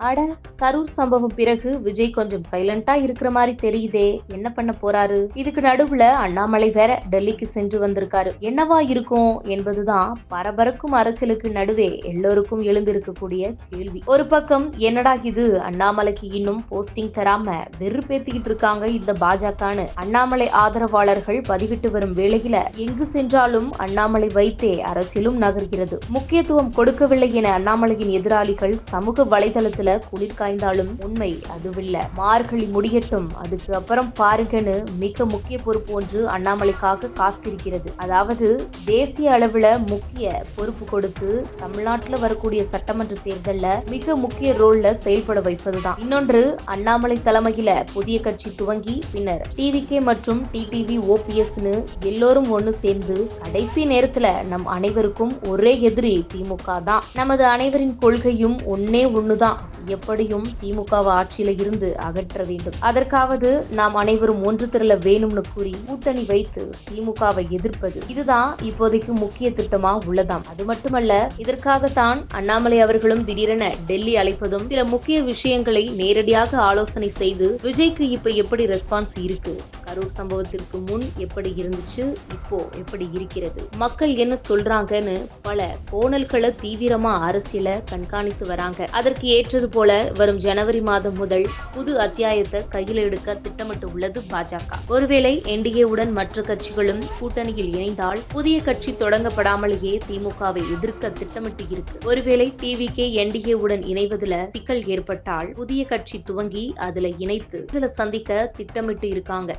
அட கரூர் சம்பவம் பிறகு விஜய் கொஞ்சம் சைலண்டா இருக்கிற மாதிரி தெரியுதே. என்ன பண்ண போறாரு? இதுக்கு நடுவுல அண்ணாமலை வேற டெல்லிக்கு சென்று வந்திருக்காரு. என்னவா இருக்கும் என்பதுதான் பரபரக்கும் அரசியலுக்கு நடுவே எல்லோருக்கும் எழுந்திருக்கக்கூடிய கேள்வி. ஒரு பக்கம் என்னடா இது? அண்ணாமலைக்கு இன்னும் போஸ்டிங் தராம வெறுப்பேத்திக்கிட்டு இருக்காங்க இந்த பாஜகன்னு. அண்ணாமலை ஆதரவாளர்கள் பதிவிட்டு வரும் வேளையில எங்கு சென்றாலும் அண்ணாமலை வைத்தே அரசியலும் நகர்கிறது. முக்கியத்துவம் கொடுக்கவில்லை என அண்ணாமலையின் எதிராளிகள் சமூக வலைதளத்தில் குளிர் காய்ந்தாலும் உண்மை அதுவில்ல. மார்கழி முடியட்டும். அதுக்கு அப்புறம் பாருங்கன்னு மிக முக்கிய பொறுப்பு ஒன்று அண்ணாமலைக்காக காத்திருக்கிறது. அதாவது தேசிய அளவுல முக்கிய பொறுப்பு கொடுத்து தமிழ்நாட்டுல வரக்கூடிய சட்டமன்ற தேர்தல்ல மிக முக்கிய ரோல்ல செயல்பட வைப்பதுதான். இன்னொன்று அண்ணாமலை தலைமையில புதிய கட்சி துவங்கி பின்னர் டிவிகே மற்றும் டிடிவி ஓபிஎஸ்னு எல்லோரும் ஒன்னு சேர்ந்து கடைசி நேரத்துல நம் அனைவருக்கும் ஒரே எதிரி திமுக தான். நமது அனைவரின் கொள்கையும் ஒன்னே ஒண்ணுதான். எப்படியும் திமுகவை ஆட்சியில இருந்து அகற்ற வேண்டும். அதற்காவது நாம் அனைவரும் ஒன்று திரள வேணும்னு கூறி கூட்டணி வைத்து திமுகவை எதிர்ப்பது. இதுதான் இப்போதைக்கு முக்கிய திட்டமா உள்ளதாம். அது மட்டுமல்ல இதற்காகத்தான் அண்ணாமலை அவர்களும் திடீரென டெல்லி அழைப்பதும் சில முக்கிய விஷயங்களை நேரடியாக ஆலோசனை செய்து விஜய்க்கு இப்ப எப்படி ரெஸ்பான்ஸ் இருக்கு? கரூர் சம்பவத்திற்கு முன் எப்படி இருந்துச்சு இப்போ எப்படி இருக்கிறது? மக்கள் என்ன சொல்றாங்கன்னு பல கோணல்களை தீவிரமா அரசியல கண்காணித்து வராங்க. அதற்கு ஏற்றது போல வரும் ஜனவரி மாதம் முதல் புது அத்தியாயத்தை கையில் எடுக்க திட்டமிட்டு உள்ளது பாஜக. ஒருவேளை என்டிஏவுடன் மற்ற கட்சிகளும் கூட்டணியில் இணைந்தால் புதிய கட்சி தொடங்கப்படாமலேயே திமுகவை எதிர்க்க திட்டமிட்டு இருக்கு. ஒருவேளை டிவிகே என்டிஏவுடன் இணைவதுல சிக்கல் ஏற்பட்டால் புதிய கட்சி துவங்கி அதுல இணைத்து இதுல சந்திக்க திட்டமிட்டு இருக்காங்க.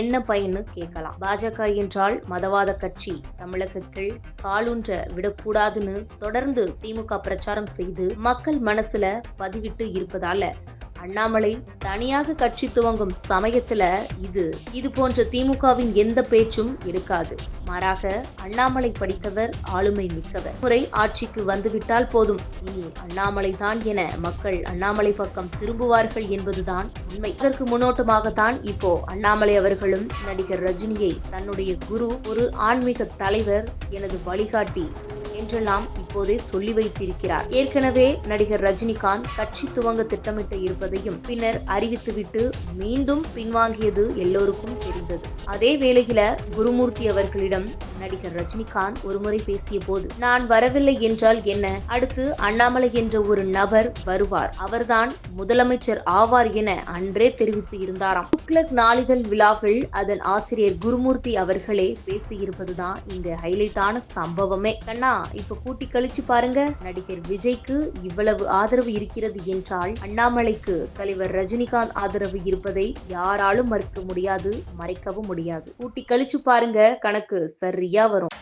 என்ன பயன்னு கேட்கலாம். பாஜக என்றால் மதவாத கட்சி. தமிழகத்தில் காலூன்ற விடக்கூடாதுன்னு தொடர்ந்து திமுக பிரச்சாரம் செய்து மக்கள் மனசுல பதிவிட்டு இருப்பதால அண்ணாமலை தனியாக கட்சி துவங்கும் சமயத்துல இது இது போன்ற திமுகவின் எந்த பேச்சும் இருக்காது மாறாக அண்ணாமலை படித்தவர் ஆளுமை மிக்கவர். முறை ஆட்சிக்கு வந்துவிட்டால் போதும். இனி அண்ணாமலை தான் என மக்கள் அண்ணாமலை பக்கம் திரும்புவார்கள் என்பதுதான் உண்மை. இதற்கு முன்னோட்டமாகத்தான் இப்போ அண்ணாமலை அவர்களும் நடிகர் ரஜினியை தன்னுடைய குரு ஒரு ஆன்மீக தலைவர் எனது வழிகாட்டி என்றெல்லாம் இப்போதே சொல்லி வைத்திருக்கிறார். ஏற்கனவே நடிகர் ரஜினிகாந்த் கட்சி துவங்க திட்டமிட்டு இருப்பதையும் பின்னர் அறிவித்துவிட்டு மீண்டும் பின்வாங்கியது எல்லோருக்கும் தெரிந்தது. அதே வேளையில குருமூர்த்தி அவர்களிடம் நடிகர் ரஜினிகாந்த் ஒருமுறை பேசிய போது நான் வரவில்லை என்றால் என்ன? அடுத்து அண்ணாமலை என்ற ஒரு நபர் வருவார். அவர்தான் முதலமைச்சர் ஆவார் என அன்றே தெரிவித்து இருந்தாராம். துக்ளக் நாளிதழ் விழாவில் அதன் ஆசிரியர் குருமூர்த்தி அவர்களே பேசியிருப்பதுதான் இந்த ஹைலைட்டான சம்பவமே. கண்ணா இப்ப கூட்டி கழிச்சு பாருங்க. நடிகர் விஜய்க்கு இவ்வளவு ஆதரவு இருக்கிறது என்றால் அண்ணாமலைக்கு தலைவர் ரஜினிகாந்த் ஆதரவு இருப்பதை யாராலும் மறுக்க முடியாது மறைக்கவும் முடியாது. கூட்டி கழிச்சு பாருங்க கணக்கு சரியா வரும்.